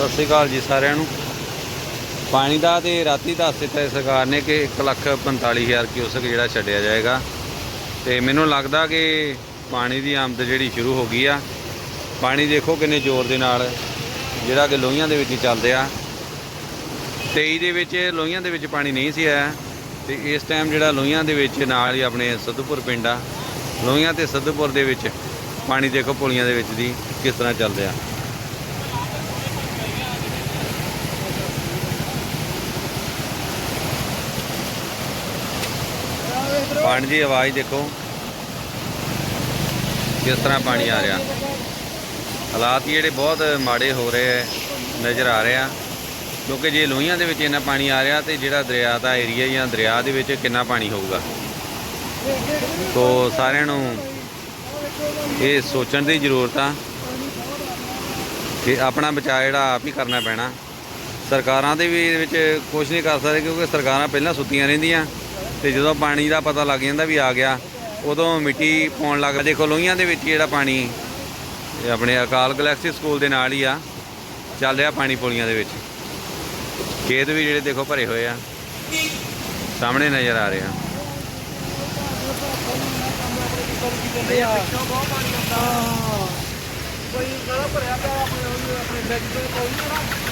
ਸਤਿ ਸ਼੍ਰੀ ਅਕਾਲ ਜੀ ਸਾਰਿਆਂ ਨੂੰ। ਪਾਣੀ ਦਾ ਤੇ ਰਾਤੀ ਦੱਸ ਦਿੱਤਾ ਸਰਕਾਰ ਨੇ ਕਿ 145000 ਕਿਊਸਕ ਜਿਹੜਾ ਛੱਡਿਆ ਜਾਏਗਾ। ਤੇ ਮੈਨੂੰ ਲੱਗਦਾ ਕਿ ਪਾਣੀ ਦੀ ਆਮਦ ਜਿਹੜੀ ਸ਼ੁਰੂ ਹੋ ਗਈ ਆ। ਪਾਣੀ ਦੇਖੋ ਕਿੰਨੇ ਜ਼ੋਰ ਦੇ ਨਾਲ ਜਿਹੜਾ ਕਿ ਲੋਹੀਆਂ ਦੇ ਵਿੱਚ ਚੱਲਦੇ ਆ। 23 ਦੇ ਵਿੱਚ, ਲੋਹੀਆਂ ਦੇ ਵਿੱਚ ਪਾਣੀ ਨਹੀਂ ਸੀ ਆਇਆ। ਤੇ ਇਸ ਟਾਈਮ ਜਿਹੜਾ ਲੋਹੀਆਂ ਦੇ ਵਿੱਚ ਨਾਲ ਹੀ ਆਪਣੇ ਸੱਧੂਪੁਰ ਪਿੰਡ ਆ। ਲੋਹੀਆਂ ਤੇ ਸੱਧੂਪੁਰ ਦੇ ਵਿੱਚ ਪਾਣੀ ਦੇਖੋ ਪੁਲੀਆਂ ਦੇ ਵਿੱਚ ਦੀ ਕਿਸ ਤਰ੍ਹਾਂ ਚੱਲਦੇ ਆ। ਪਾਣੀ ਦੀ ਆਵਾਜ਼ ਦੇਖੋ। ਕਿਸ ਤਰ੍ਹਾਂ ਪਾਣੀ ਆ ਰਿਹਾ। ਹਾਲਾਤ ਜਿਹੜੇ ਬਹੁਤ ਮਾੜੇ ਹੋ ਰਹੇ ਹੈ, ਨਜ਼ਰ ਆ ਰਹੇ ਆ। ਕਿਉਂਕਿ ਜੇ ਲੋਹੀਆਂ ਦੇ ਵਿੱਚ ਇੰਨਾ ਪਾਣੀ ਆ ਰਿਹਾ ਤੇ ਜਿਹੜਾ ਦਰਿਆ ਦਾ ਏਰੀਆ ਜਾਂ ਦਰਿਆ ਦੇ ਵਿੱਚ ਕਿੰਨਾ ਪਾਣੀ ਹੋਊਗਾ। ਤੋ ਸਾਰਿਆਂ ਨੂੰ ਇਹ ਸੋਚਣ ਦੀ ਜ਼ਰੂਰਤ ਆ ਕਿ ਆਪਣਾ ਬਚਾਅ ਜਿਹੜਾ ਆਪ ਹੀ ਕਰਨਾ ਪੈਣਾ। ਸਰਕਾਰਾਂ ਦੇ ਵੀ ਇਹਦੇ ਵਿੱਚ ਕੁਝ ਨਹੀਂ ਕਰ ਸਕਦੇ ਕਿਉਂਕਿ ਸਰਕਾਰਾਂ ਪਹਿਲਾਂ ਸੁੱਤੀਆਂ ਰਹਿੰਦੀਆਂ। ਤੇ ਜਦੋਂ ਪਾਣੀ ਦਾ ਪਤਾ ਲੱਗ ਜਾਂਦਾ ਵੀ ਆ ਗਿਆ, ਉਦੋਂ ਮਿੱਟੀ ਪਾਉਣ ਲੱਗ ਦੇਖੋ, ਲੋਹੀਆਂ ਦੇ ਵਿੱਚ ਜਿਹੜਾ ਪਾਣੀ ਆਪਣੇ ਅਕਾਲ ਗਲੈਕਸੀ ਸਕੂਲ ਦੇ ਨਾਲ ਹੀ ਆ, ਚੱਲ ਰਿਹਾ ਪਾਣੀ ਪੁਲੀਆਂ ਦੇ ਵਿੱਚ। ਖੇਤ ਵੀ ਜਿਹੜੇ ਦੇਖੋ ਭਰੇ ਹੋਏ ਆ। ਸਾਹਮਣੇ ਨਜ਼ਰ ਆ ਰਿਹਾ ਕੋਈ ਗਲਾ ਭਰਿਆ ਪਿਆ ਆਪਣੇ ਆਪਣੇ ਬੈਗ ਤੇ ਕੋਈ ਨਾ